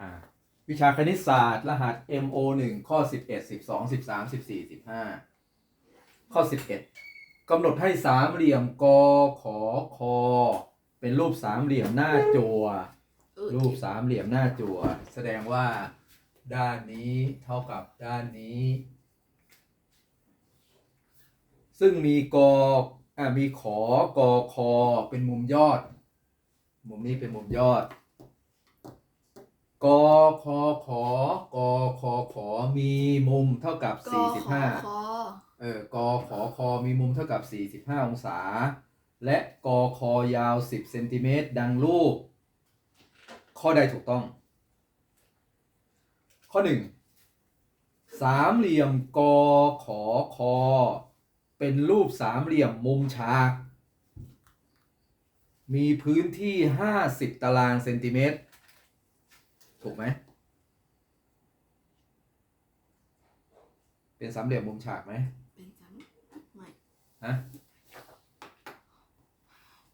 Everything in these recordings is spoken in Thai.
อ่าวิชาคณิตศาสตร์ รหัส MO 1ข้อ 11 12 13 14 15 ข้อ 11กำหนดให้สามเหลี่ยมกขอคอ เป็นรูปสามเหลี่ยมหน้าจัวเออรูปสามเหลี่ยมหน้าจั่วแสดงว่าด้านนี้เท่ากับด้านนี้ ซึ่งมีกอ่ามีขอกอคอเป็นมุมยอด มุมนี้เป็นมุมยอด กอคอขอกอคอขอมีมุมเท่ากับกอขอ45 คอเออกอขอคอมีมุมเท่ากับ 45 องศา และกอคอยาว 10เซนติเมตรดังรูป ข้อใดถูกต้อง ข้อ 1 สามเหลี่ยมกอขอคอ เป็นรูปสามเหลี่ยมมุมฉาก มีพื้นที่ 50 ตารางเซนติเมตร ถูกไหม เป็นสามเหลี่ยมมุมฉากไหม เป็นสามไม่ฮะ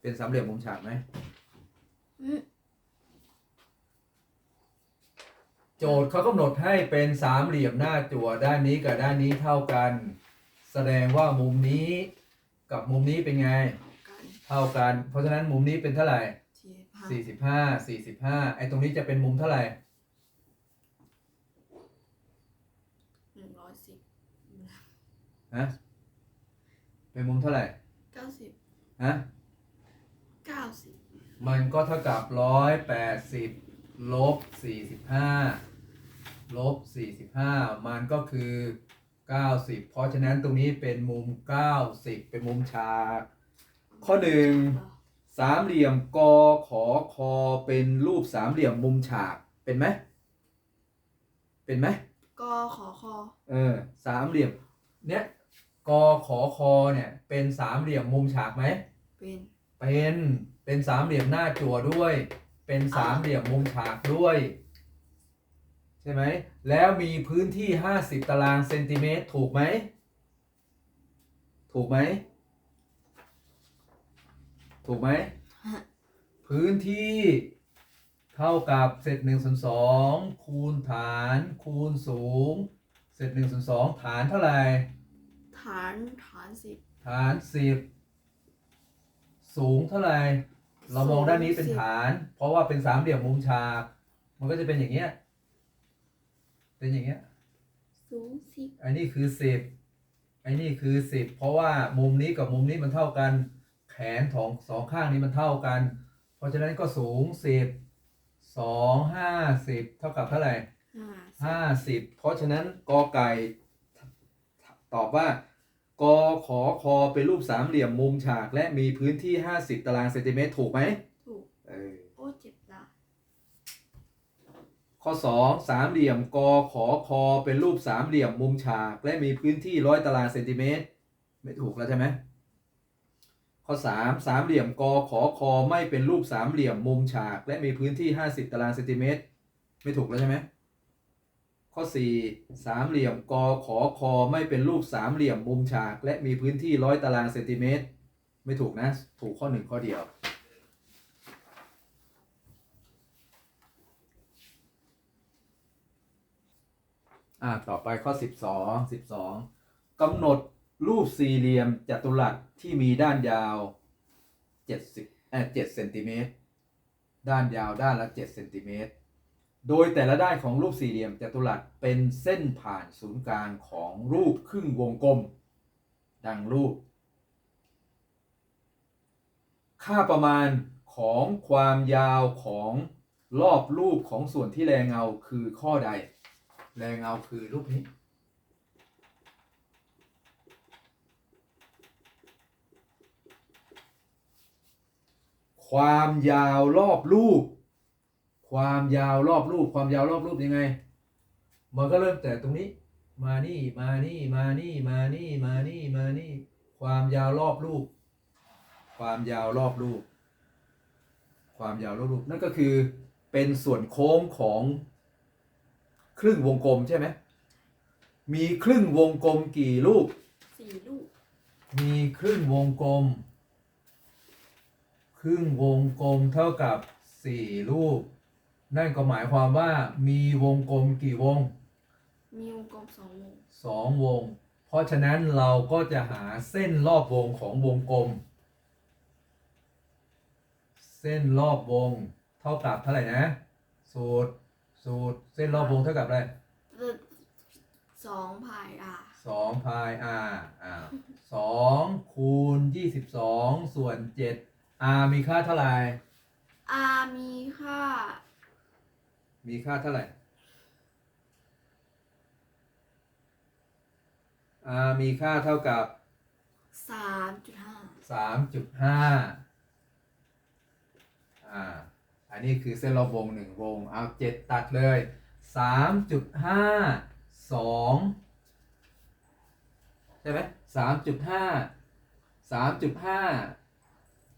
เป็นสามเหลี่ยมมุมฉากไหม อืมโจทย์เขากำหนดให้เป็นสามเหลี่ยมหน้าจั่วด้านนี้กับด้านนี้เท่ากัน แสดงว่ามุมนี้กับมุมนี้เป็นไง กันเท่ากัน เพราะฉะนั้นมุมนี้เป็นเท่าไหร่เทียบห้า สี่สิบห้าสี่สิบห้าไอ้ตรงนี้จะเป็นมุมเท่าไหร่หนึ่งร้อยสิบฮะเป็นมุมเท่าไหร่เก้าสิบฮะเก้าสิบมันก็เท่ากับร้อยแปดสิบลบสี่สิบห้าลบสี่สิบห้ามันก็คือเก้าสิบเพราะฉะนั้นตรงนี้เป็นมุมเก้าสิบเป็นมุมฉากข้อหนึ่ง สามเหลี่ยมกอขอคอเป็นรูปสามเหลี่ยมมุมฉาก เป็นไหม เป็นไหมกอขอคอเออสามเหลี่ยม เนี้ยกอขอคอเนี่ยเป็นสามเหลี่ยมมุมฉากไหม เป็นเป็นเป็นสามเหลี่ยมหน้าจั่วด้วย เป็นสามเหลี่ยมมุมฉากด้วย ใช่ไหม แล้วมีพื้นที่50ตารางเซนติเมตรถูกไหม ถูกไหม ถูกไหม พื้นที่เท่ากับเศษหนึ่งส่วนสองคูณฐาน คูณสูง เศษหนึ่งส่วนสองฐานเท่าไหร่ ฐานฐานสิบฐานสิบสูงเท่าไหร่ เรามองด้านนี้เป็นฐาน เพราะว่าเป็นสามเหลี่ยมมุมฉาก มันก็จะเป็นอย่างเงี้ย เป็นอย่างเงี้ย สูงสิบไอ้นี่คือสิบไอ้นี่คือสิบเพราะว่ามุมนี้กับมุมนี้มันเท่ากันแขนของสองข้างนี้มันเท่ากัน เพราะฉะนั้นก็สูงสิบสองห้าสิบเท่ากับเท่าไหร่ห้าห้าสิบเพราะฉะนั้นกอไก่ตอบว่ากอขอคอเป็นรูปสามเหลี่ยมมุมฉากและมีพื้นที่50ตารางเซนติเมตรถูกไหมถูกเออโอ้เจ็บละข้อ2สามเหลี่ยมกอขอคอเป็นรูปสามเหลี่ยมมุมฉาก และมีพื้นที่ร้อยตารางเซนติเมตรไม่ถูกแล้วใช่ไหม ข้อ 3 สามเหลี่ยมกอขอคอไม่เป็นรูปสามเหลี่ยมมุมฉาก และมีพื้นที่ 50 ตารางเซนติเมตร ไม่ถูกแล้วใช่ไหมข้อ 4 สามเหลี่ยมกอขอคอไม่เป็นรูปสามเหลี่ยมมุมฉาก และมีพื้นที่ร้อยตารางเซนติเมตร ไม่ถูกนะ ถูกข้อหนึ่งข้อเดียว อ่าต่อไปข้อ 12 12กำหนด รูปสี่เหลี่ยมจัตุรัสที่มีด้านยาว70เอ่อ7เซนติเมตรด้านยาวด้านละ7เซนติเมตรโดยแต่ละด้านของรูปสี่เหลี่ยมจัตุรัสเป็นเส้นผ่านศูนย์กลางของรูปครึ่งวงกลม ดังรูป ค่าประมาณของความยาวของรอบรูปของส่วนที่แรงเงาคือข้อใด แรงเงาคือรูปนี้ ความยาวรอบรูป ความยาวรอบรูป ความยาวรอบรูปยังไง มันก็เริ่มแต่ตรงนี้ มานี่มานี่มานี่มานี่มานี่มานี่ ความยาวรอบรูป ความยาวรอบรูป ความยาวรอบรูปนั่นก็คือเป็นส่วนโค้งของครึ่งวงกลมใช่ไหมมีครึ่งวงกลมกี่ลูกสี่ลูก มีครึ่งวงกลม ครึ่งวงกลมเท่ากับสี่ลูกนั่นก็หมายความว่ามีวงกลมกี่วง มีวงกลมสองวงสองวง เพราะฉะนั้นเราก็จะหาเส้นรอบวงของวงกลม เส้นรอบวงเท่ากับเท่าไหร่นะ สูตร สูตร เส้นรอบวงเท่ากับอะไรสองพายอาสองพาย r อ่าสองคูณยี่สิบสองส่วนเจ็ด r มีค่าเท่าไหร่อามีค่า มีค่าเท่าไหร่ r มีค่าเท่ากับสามจุดห้าสามจุดห้าอ่า อันนี้คือเส้นรอบวงหนึ่งวง เอาเจ็ดตัดเลยสามจุดห้าสองใช่ไหมสามจุดห้าสามจุดห้า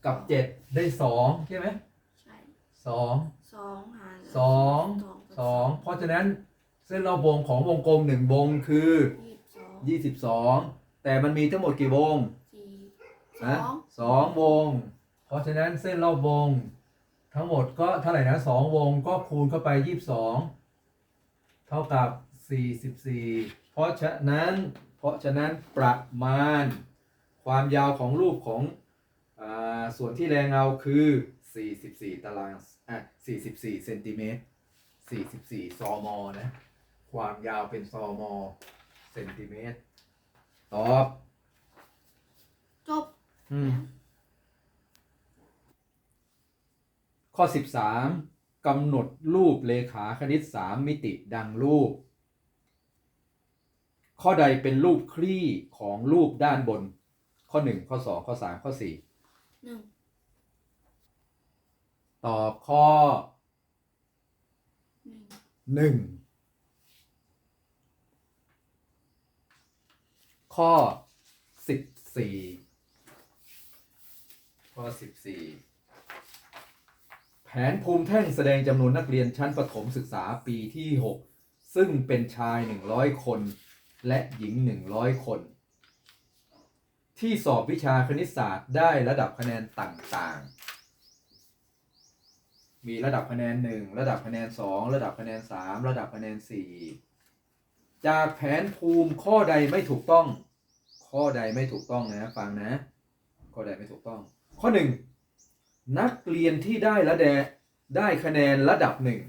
กับเจ็ดได้สองใช่ไหมใช่สองสองหารสองสองเพราะฉะนั้นเส้นรอบวงของวงกลมหนึ่งวงคือยี่สิบสองยี่สิบสองแต่มันมีทั้งหมดกี่วงสี่สนะองสองวง เพราะฉะนั้นเส้นรอบวง ทั้งหมดก็เท่าไหร่นะสองวงก็คูณเข้าไปยี่สิบสองเท่ากับสี่สิบสี่เพราะฉะนั้นเพราะฉะนั้นประมาณ ความยาวของรูปของอา ส่วนที่แรงเงาคือ 44 ตารางอะ44เซนติเมตร44 ซอมอนะ ความยาวเป็นซอมอเซนติเมตร ตอบ จบ อืม ข้อ 13กำหนดรูปเลขาคณิต 3 มิติดังรูป ข้อใดเป็นรูปคลี่ของรูปด้านบน ข้อ 1 ข้อ 2 ข้อ 3 ข้อ หนึ่งตอบข้อหนึ่งข้อ14ข้อ14แผนภูมิแท่งแสดงจำนวนนักเรียนชั้นประถมศึกษาปีที่6ซึ่งเป็นชาย100คน และหญิง100คน ที่สอบวิชาคณิตศาสตร์ได้ระดับคะแนนต่างๆ มีระดับคะแนน 1 ระดับคะแนน 2 ระดับคะแนน 3 ระดับคะแนน 4 จากแผนภูมิข้อใดไม่ถูกต้อง ข้อใดไม่ถูกต้องนะฟังนะ ข้อใดไม่ถูกต้อง ข้อ 1 นักเรียนที่ได้ระแดได้คะแนนระดับหนึ่ง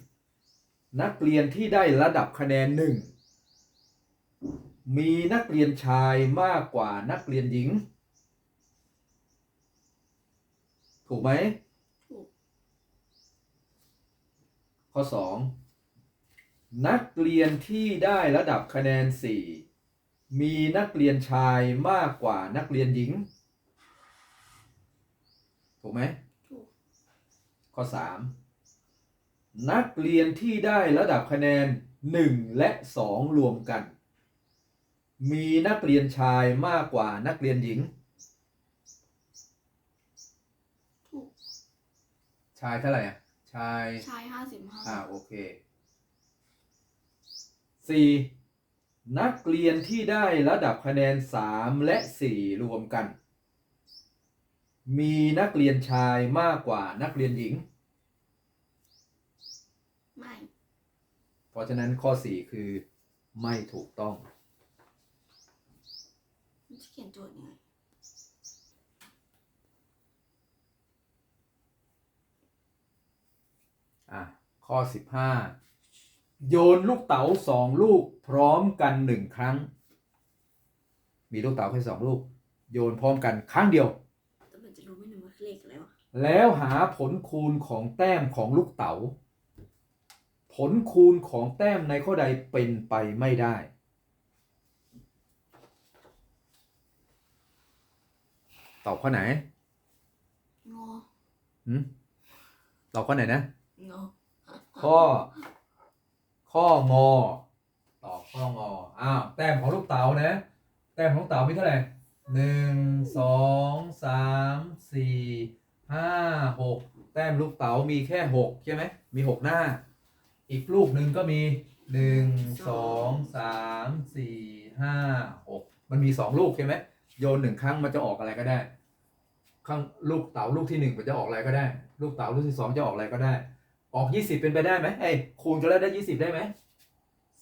นักเรียนที่ได้ระดับคะแนนหนึ่ง มีนักเรียนชายมากกว่านักเรียนหญิง ถูกไหมถูกข้อ 2 นักเรียนที่ได้ระดับคะแนน 4 มีนักเรียนชายมากกว่านักเรียนหญิง ถูกไหมถูกข้อ 3 นักเรียนที่ได้ระดับคะแนน 1 และ 2 รวมกัน มีนักเรียนชายมากกว่านักเรียนหญิง ถูกชายเท่าไหร่อะชายชายห้าสิบห้าอ่าโอเค 4. นักเรียนที่ได้ระดับคะแนน3และ4รวมกัน มีนักเรียนชายมากกว่านักเรียนหญิง ไม่ เพราะฉะนั้นข้อ4คือไม่ถูกต้องมัน จะเขียนโจทย์ยังไงอะ ข้อ 15 โยนลูกเต๋าสองลูกพร้อมกันหนึ่งครั้ง มีลูกเต๋าแค่สองลูก โยนพร้อมกันครั้งเดียว แต่มันจะรู้ไม่หนึ่งว่าเลขอะไรวะแล้วหาผลคูณของแต้มของลูกเต๋า ผลคูณของแต้มในข้อใดเป็นไปไม่ได้ อบข้อไหนงอหืมตอบข้อไหนนะ งอข้อ ข้องอตอบข้องออ้าวแต้มของลูกเต๋านะ แต้มของลูกเต๋ามีเท่าไหร่หนึ่งสองสามสี่ห้าหกแต้มลูกเต๋ามีแค่หกใช่ไหมมีหกหน้า อีกลูกหนึ่งก็มีหนึ่งสองสามสี่ห้าหกมันมีสองลูกใช่ไหมโยนหนึ่งครั้งมันจะออกอะไรก็ได้ ข้างลูกเต๋าลูกที่หนึ่งมันจะออกอะไรก็ได้ ลูกเต๋าลูกที่สองจะออกอะไรก็ได้ ออกยี่สิบเป็นไปได้ไหมเอ้ยคูณกันแล้วได้ยี่สิบได้ไหม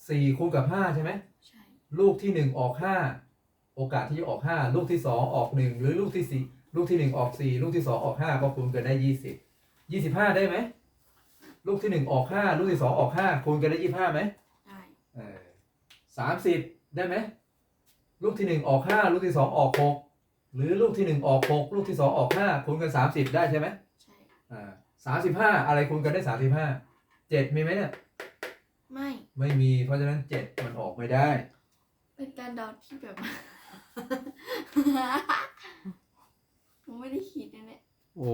สี่คูณกับห้าใช่ไหมใช่ลูกที่หนึ่งออกห้าโอกาสที่จะออกห้าลูกที่สองออกหนึ่งหรือลูกที่สี่ลูกที่หนึ่งออกสี่ลูกที่สองออกห้าก็คูณกันได้ยี่สิบยี่สิบห้าได้ไหมลูกที่หนึ่งออกห้าลูกที่สองออกห้าคูณกันได้ยี่ห้าไหมได้เออสามสิบได้ไหมลูกที่หนึ่งออกห้าลูกที่สองออกหก หรือลูกที่หนึ่งออกหกลูกที่สองออกห้าคูณกันสามสิบได้ใช่ไหมใช่อ่าสามสิบห้าอะไรคูณกันได้สามสิบห้าเจ็ดมีไหมเนี่ยไม่ไม่มี เพราะฉะนั้นเจ็ดมันออกไม่ได้ เป็นการเดาที่แบบ ผมไม่ได้คิดนะเนี่ย โอ้